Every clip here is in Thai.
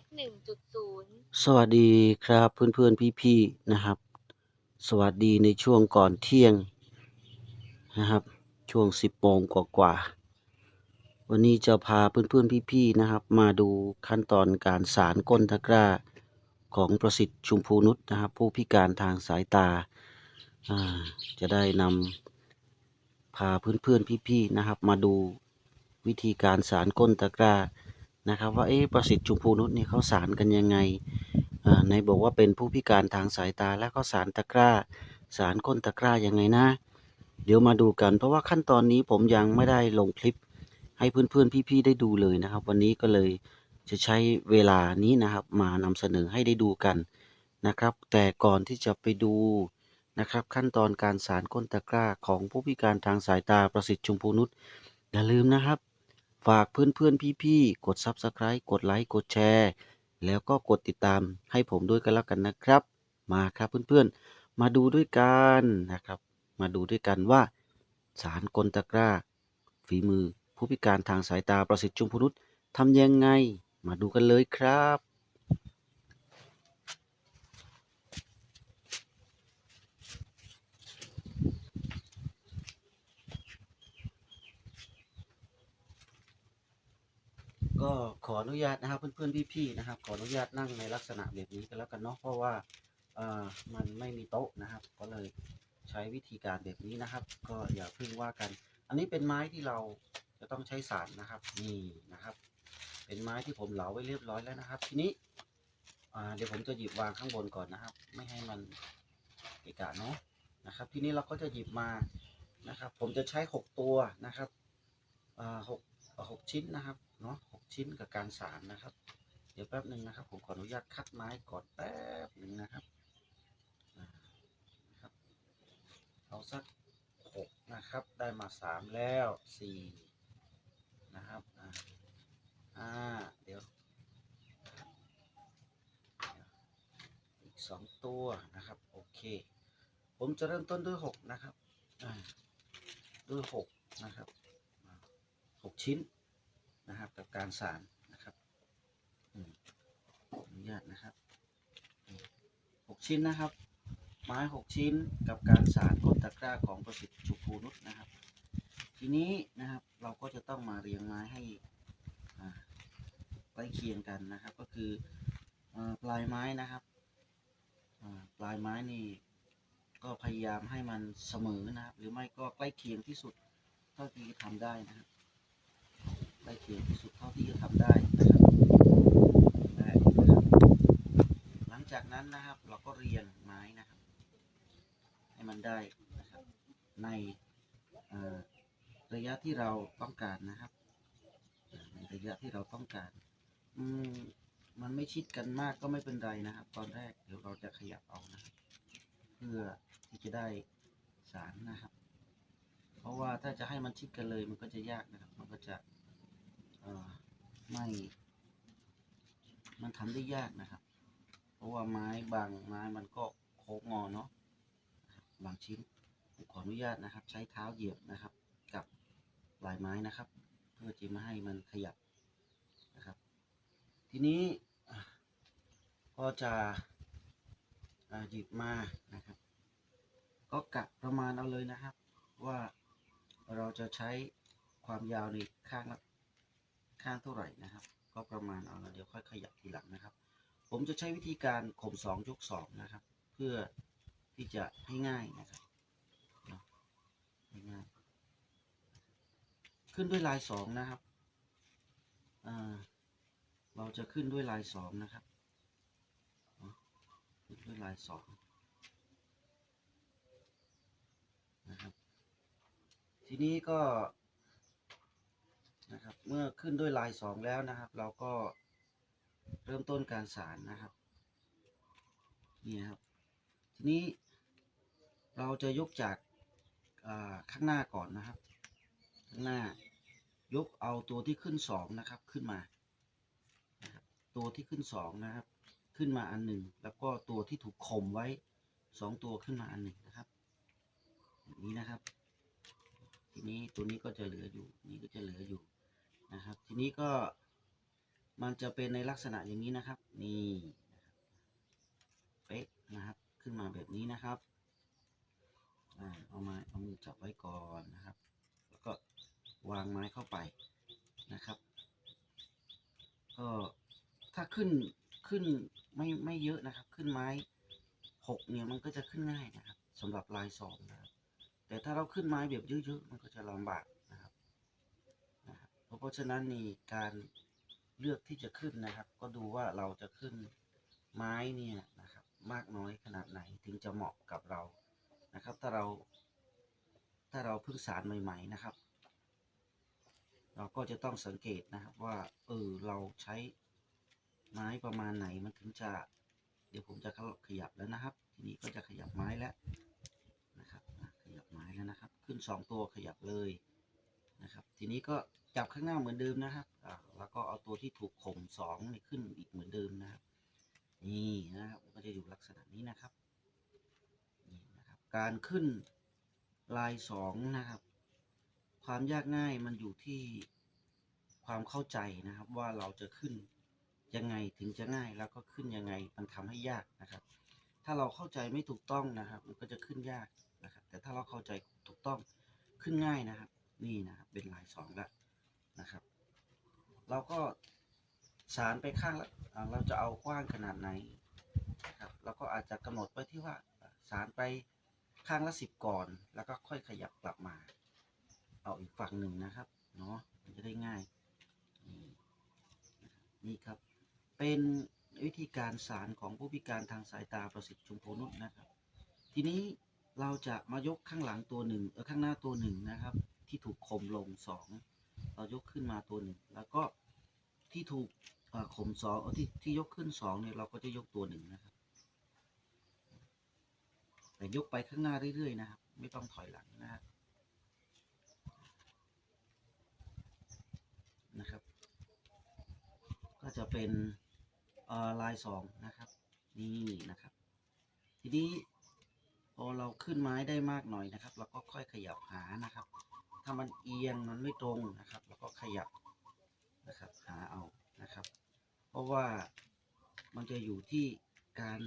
x 1.0สวัสดีครับเพื่อนๆพี่ๆนะครับ สวัสดีในช่วงก่อนเที่ยงนะครับ ช่วงสิบโมงกว่าๆวันนี้จะพาเพื่อนๆพี่ๆนะครับ มาดูขั้นตอนการสารก้นตะกร้าของประสิทธิ์ชุมพูนุชนะครับ ผู้พิการทางสายตา จะได้นำพาเพื่อนๆพี่ๆนะครับ มาดูวิธีการสารก้นตะกร้า นะครับ ว่าเอ๊ะประสิทธิ์ชุมพูนุชเนี่ยเขาสารกันยังไงอ่าในบอกว่าเป็นผู้พิการทางสายตาแล้วก็สารตะกร้า สารก้นตะกร้ายังไงนะ เดี๋ยวมาดูกัน เพราะว่าขั้นตอนนี้ผมยังไม่ได้ลงคลิป ให้เพื่อนๆพี่ๆได้ดูเลยนะครับ วันนี้ก็เลยจะใช้เวลานี้นะครับ มานำเสนอให้ได้ดูกันนะครับ แต่ก่อนที่จะไปดูนะครับ ขั้นตอนการสารก้นตะกร้าของผู้พิการทางสายตาประสิทธิ์ชุมพูนุชอย่าลืมนะครับ ฝากเพื่อนๆพี่ๆกด Subscribe กดไลค์กดแชร์แล้วก็กดติดตามให้ผมด้วยกันแล้วกันนะครับ มาครับเพื่อนๆ มาดูด้วยกันนะครับ มาดูด้วยกันว่า สารกลตะกร้า ฝีมือผู้พิการทางสายตาประสิทธิ์จุมพนุษย์ทำยังไง มาดูกันเลยครับ ก็ ขออนุญาตนะครับ เพื่อนๆพี่ๆนะครับ ขออนุญาตนั่งในลักษณะแบบนี้กันแล้วกันเนาะเพราะว่าเอ่อมันไม่มีโต๊ะนะครับ ก็เลยใช้วิธีการแบบนี้นะครับ ก็อย่าพิ่งว่ากัน อันนี้เป็นไม้ที่เราจะต้องใช้สารนะครับนี่นะครับ เป็นไม้ที่ผมเหลาไว้เรียบร้อยแล้วนะครับ ทีนี้อ่าเดี๋ยวผมจะหยิบวางข้างบนก่อนนะครับ ไม่ให้มันเกะกะเนาะนะครับ ทีนี้เราก็จะหยิบมานะครับ ผมจะใช้หกตัวนะครับอ่าหกหกชิ้นนะครับ เนาะหกชิ้นกับการสารนะครับ เดี๋ยวแป๊บหนึ่งนะครับ ผมขออนุญาตคัดไม้ก่อนแป๊บหนึ่งนะครับนะครับเอาสักหกนะครับ ได้มาสามแล้วสี่นะครับอ่าเดี๋ยวอีกสองตัวนะครับ โอเค ผมจะเริ่มต้นด้วยหกนะครับด้วยหกนะครับหกชิ้น นะครับ กับการสารนะครับอืมอนุญาตนะครับหกชิ้นนะครับ ไม้หกชิ้นกับการสารก้นตะกร้าของประสิทธิ์ชุพูนุชนะครับ ทีนี้นะครับเราก็จะต้องมาเรียงไม้ให้ใกล้เคียงกันนะครับ ก็คืออปลายไม้นะครับปลายไม้นี่ก็พยายามให้มันเสมอนะครับ หรือไม่ก็ใกล้เคียงที่สุดเท่าที่ทำได้นะครับ ใกล้เคียงที่สุดเท่าที่จะทำได้นะครับได้นะครับหลังจากนั้นนะครับเราก็เรียงไม้นะครับ ให้มันได้นะครับในระยะที่เราต้องการนะครับในระยะที่เราต้องการ อืมมันไม่ชิดกันมากก็ไม่เป็นไรนะครับ ตอนแรกเดี๋ยวเราจะขยับเอานะครับเพื่อที่จะได้สารนะครับ เพราะว่าถ้าจะให้มันชิดกันเลยมันก็จะยากนะครับ มันก็จะ ไม่มันทำได้ยากนะครับ เพราะว่าไม้บางไม้มันก็โค้งงอเนาะบางชิ้นผมขออนุญาตนะครับ ใช้เท้าเหยียบนะครับ กับลายไม้นะครับ เพื่อจะไม่ให้มันขยับนะครับ ทีนี้ก็จะหยิบมานะครับ ก็กะประมาณเอาเลยนะครับ ว่าเราจะใช้ความยาวในข้างละ ข้างเท่าไหร่นะครับ ก็ประมาณเอาล้วเดี๋ยวค่อยขยับทีหลังนะครับ ผมจะใช้วิธีการข่มสองยกสองนะครับ เพื่อที่จะให้ง่ายนะครับให้ง่าย ขึ้นด้วยลายสองนะครับอ่าเราจะขึ้นด้วยลายสองนะครับขึ้นด้วยลายสองนะครับ ทีนี้ก็ นะครับ เมื่อขึ้นด้วยลายสองแล้วนะครับ เราก็เริ่มต้นการสารนะครับนี่ครับ ทีนี้เราจะยกจากาข้างหน้าก่อนนะครับ ข้างหน้ายกเอาตัวที่ขึ้นสองนะครับขึ้นมานะครับตัวที่ขึ้นสองนะครับ ขึ้นมาอันหนึ่งแล้วก็ตัวที่ถูกข่มไว้สองตัวขึ้นมาอันหนึ่งนะครับแบบนี้นะครับ ทีนี้ตัวนี้ก็จะเหลืออยู่ นี่ก็จะเหลืออยู่ นะครับ ทีนี้ก็มันจะเป็นในลักษณะอย่างนี้นะครับ นี่นะครับเป๊ะนะครับ ขึ้นมาแบบนี้นะครับเอามาเอามือจับไว้ก่อนนะครับ แล้วก็วางไม้เข้าไปนะครับ ก็ถ้าขึ้นขึ้นไม่ไม่เยอะนะครับ ขึ้นไม้หกเนี่ยมันก็จะขึ้นง่ายนะครับสำหรับลายสองนะครับ แต่ถ้าเราขึ้นไม้แบบเยอะๆมันก็จะลำบากนะครับนะครับ เพราะฉะนั้นนี่การเลือกที่จะขึ้นนะครับ ก็ดูว่าเราจะขึ้นไม้เนี่ยนะครับ มากน้อยขนาดไหนถึงจะเหมาะกับเรานะครับ ถ้าเราถ้าเราพิ่งสารใหม่ ๆนะครับ เราก็จะต้องสังเกตนะครับว่าเออเราใช้ไม้ประมาณไหนมันถึงจะ เดี๋ยวผมจะขยับแล้วนะครับ ทีนี้ก็จะขยับไม้แล้วนะครับขยับไม้แล้วนะครับ ขึ้นสองตัวขยับเลยนะครับ ทีนี้ก็ จับข้างหน้าเหมือนเดิมนะครับอ่าแล้วก็เอาตัวที่ถูกข่มสองขึ้นอีกเหมือนเดิมนะครับ นี่นะครับมันก็จะอยู่ลักษณะนี้นะครับนี่นะครับ การขึ้นลายสองนะครับ ความยากง่ายมันอยู่ที่ความเข้าใจนะครับ ว่าเราจะขึ้นยังไงถึงจะง่ายแล้วก็ขึ้นยังไงมันทำให้ยากนะครับ ถ้าเราเข้าใจไม่ถูกต้องนะครับ มันก็จะขึ้นยากนะครับ แต่ถ้าเราเข้าใจถูกต้องขึ้นง่ายนะครับ นี่นะครับเป็นลายสองแล้ว นะครับ เราก็สารไปข้างละเราจะเอากว้างขนาดไหนนะครับเราก็อาจจะกำหนดไว้ที่ว่าสารไปข้างละสิบก่อน แล้วก็ค่อยขยับกลับมา เอาอีกฝั่งหนึ่งนะครับเนาะมันจะได้ง่ายนี่ครับ เป็นวิธีการสารของผู้พิการทางสายตาประสิทธิ์ชุมพนุษนะครับ ทีนี้เราจะมายกข้างหลังตัวหนึ่งเออข้างหน้าตัวหนึ่งนะครับ ที่ถูกข่มลงสอง เรายกขึ้นมาตัวหนึ่งแล้วก็ที่ถูกข่มสองที่ที่ยกขึ้นสองเนี่ยเราก็จะยกตัวหนึ่งนะครับ แต่ยกไปข้างหน้าเรื่อยๆนะครับ ไม่ต้องถอยหลังนะครับนะครับ ก็จะเป็นลายสองนะครับ นี่นะครับ ทีนี้พอเราขึ้นไม้ได้มากหน่อยนะครับ เราก็ค่อยขยับหานะครับ ถ้ามันเอียงมันไม่ตรงนะครับเราก็ขยับนะครับ หาเอานะครับ เพราะว่ามันจะอยู่ที่การ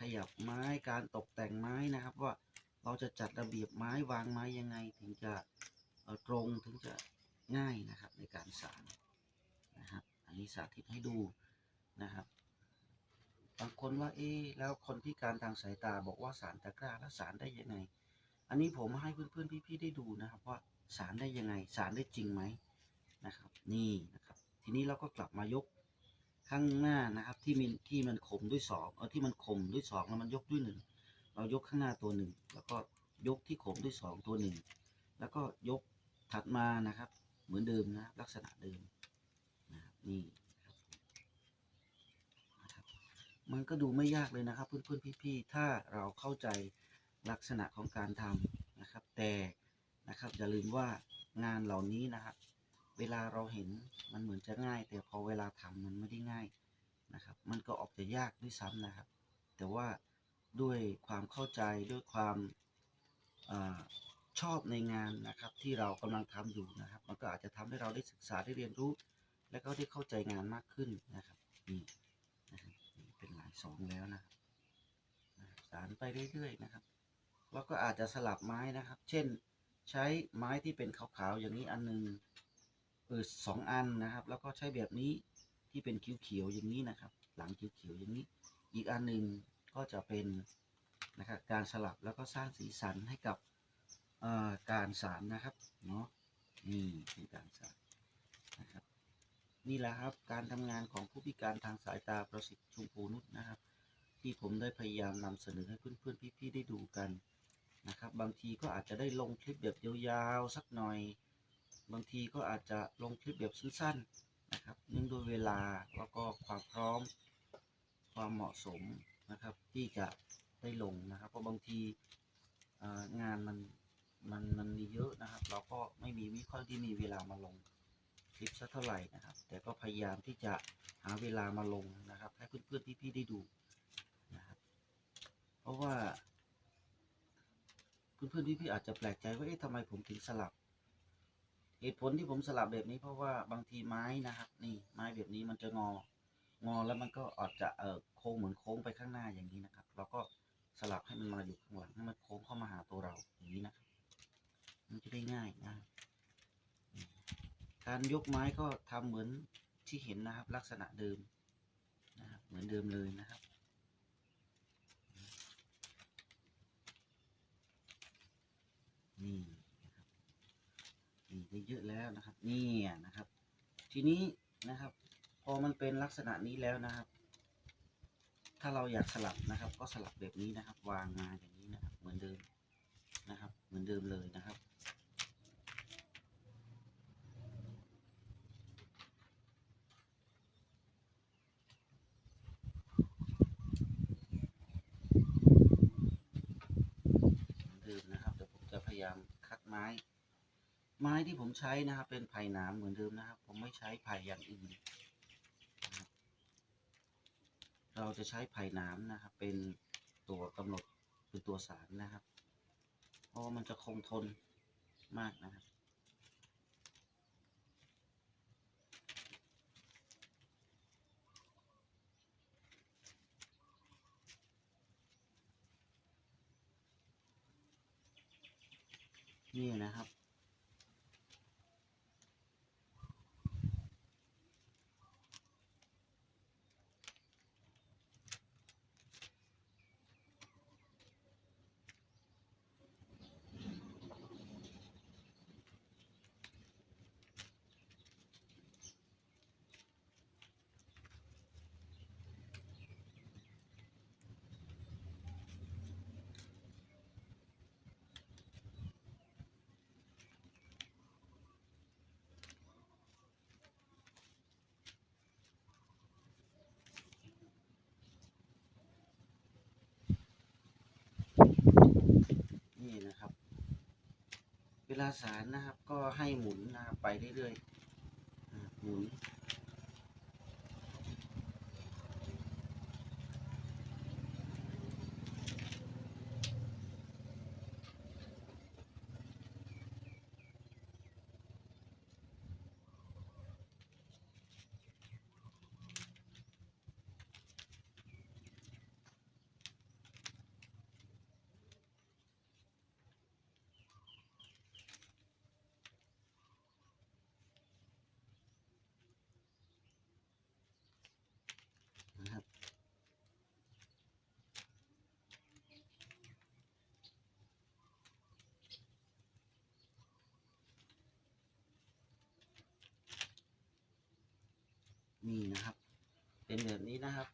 ขยับไม้การตกแต่งไม้นะครับ ว่าเราจะจัดระเบียบไม้วางไม้ยังไง ถึงจะตรงถึงจะง่ายนะครับในการสานนะครับ อันนี้สาธิตให้ดูนะครับบางคนว่าเอ๊แล้วคนพิการทางสายตาบอกว่าสารตะกร้าแล้วสารได้ยังไง อันนี้ผมให้เพื่อนๆพี่ๆได้ดูนะครับว่า สารได้ยังไง สารได้จริงไหมนะครับ นี่นะครับ ทีนี้เราก็กลับมายกข้างหน้านะครับ ที่มันที่มันขมด้วยสองเอาที่มันขมด้วยสองแล้วมันยกด้วยหนึ่งเรายกข้างหน้าตัวหนึ่งแล้วก็ยกที่ขมด้วยสองตัวหนึ่งแล้วก็ยกถัดมานะครับ เหมือนเดิมนะลักษณะเดิมนะครับนี่ครับนะครับมันก็ดูไม่ยากเลยนะครับ เพื่อนๆพี่ๆถ้าเราเข้าใจลักษณะของการทำนะครับ แต่ นะครับ อย่าลืมว่างานเหล่านี้นะครับเวลาเราเห็นมันเหมือนจะง่าย แต่พอเวลาทำมันไม่ได้ง่ายนะครับ มันก็ออกจะยากด้วยซ้ำนะครับ แต่ว่าด้วยความเข้าใจด้วยความอาชอบในงานนะครับ ที่เรากำลังทำอยู่นะครับ มันก็อาจจะทำให้เราได้ศึกษาได้เรียนรู้ และก็ได้เข้าใจงานมากขึ้นนะครับนี่นะครับนี่เป็นหลายสองแล้วนะครับนะครับสารไปเรื่อยๆนะครับแล้วก็อาจจะสลับไม้นะครับ เช่น ใช้ไม้ที่เป็นขาวๆอย่างนี้อันหนึ่งเออสองอันนะครับ แล้วก็ใช้แบบนี้ที่เป็นเขียวๆอย่างนี้นะครับ หลังเขียวๆอย่างนี้ อีกอันหนึ่งก็จะเป็นนะครับการสลับแล้วก็สร้างสีสันให้กับการสารนะครับเนาะนี่คือการสารนะครับ นี่แหละครับการทำงานของผู้พิการทางสายตาประสิทธิ์ชุมพูนุชนะครับ ที่ผมได้พยายามนำเสนอให้เพื่อนๆพี่ๆได้ดูกัน นะครับ บางทีก็อาจจะได้ลงคลิปแบบยาวๆสักหน่อย บางทีก็อาจจะลงคลิปแบบสั้นๆนะครับเนื่องด้วยเวลาแล้วก็ความพร้อมความเหมาะสมนะครับที่จะได้ลงนะครับ เพราะบางทีงานมันมันมันมีเยอะนะครับ เราก็ไม่มีไม่ค่อยที่มีเวลามาลงคลิปสักเท่าไหร่นะครับ แต่ก็พยายามที่จะหาเวลามาลงนะครับ ให้เพื่อนๆพี่ๆได้ดูนะครับ เพราะว่า เพื่อนๆพี่ๆอาจจะแปลกใจว่าเอ๊ะทำไมผมถึงสลับ เหตุผลที่ผมสลับแบบนี้เพราะว่าบางทีไม้นะครับ นี่ไม้แบบนี้มันจะงอ งอแล้วมันก็อาจจะเออโค้งเหมือนโค้งไปข้างหน้าอย่างนี้นะครับ เราก็สลับให้มันมาอยู่ข้างหลังให้มันโค้งเข้ามาหาตัวเราอย่างนี้นะครับมันจะได้ง่ายนะ การยกไม้ก็ทำเหมือนที่เห็นนะครับ ลักษณะเดิมนะครับเหมือนเดิมเลยนะครับ นี่นะครับนี่ได้ เยอะแล้วนะครับนี่นะครับ ทีนี้นะครับ พอมันเป็นลักษณะนี้แล้วนะครับ ถ้าเราอยากสลับนะครับ ก็สลับแบบนี้นะครับ วางมาอย่างนี้นะครับ เหมือนเดิมนะครับ เหมือนเดิมเลยนะครับ เหมือนเดิมนะครับเดี๋ยวผมจะพยายามคัดไม้ ไม้ที่ผมใช้นะครับ เป็นไผ่หนามเหมือนเดิมนะครับ ผมไม่ใช้ไผ่อย่างอื่น เราจะใช้ไผ่หนามนะครับ เป็นตัวกำหนดเป็นตัวสารนะครับเพราะว่ามันจะคงทนมากนะครับนี่นะครับ เวลาสารนะครับ ก็ให้หมุนนะครับไปเรื่อยๆหมุน นี่นะครับ เป็นแบบนี้นะครับ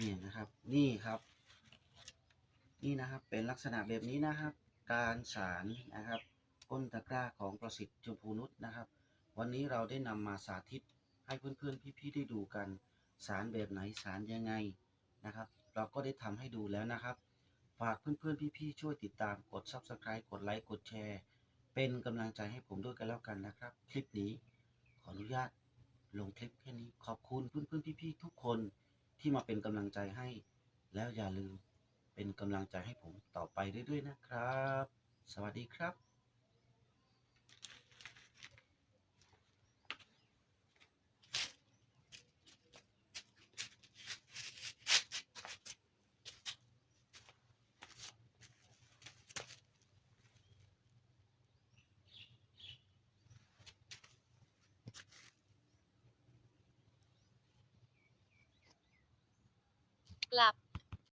นี่นะครับ นี่ครับ นี่นะครับ เป็นลักษณะแบบนี้นะครับ การสารนะครับ ก้นตะกร้าของประสิทธิ์ชมพูนุชนะครับ วันนี้เราได้นำมาสาธิตให้เพื่อนๆพี่ๆได้ดูกัน สารแบบไหนสารยังไงนะครับ เราก็ได้ทำให้ดูแล้วนะครับ ฝากเพื่อนๆพี่ๆช่วยติดตามกด subscribe กดไลค์กดแชร์เป็นกำลังใจให้ผมด้วยกันแล้วกันนะครับ คลิปนี้ขออนุญาตลงคลิปแค่นี้ขอบคุณเพื่อนๆพี่ๆทุกคน ที่มาเป็นกำลังใจให้ แล้วอย่าลืมเป็นกำลังใจให้ผมต่อไปเรื่อยๆนะครับ สวัสดีครับ กลับ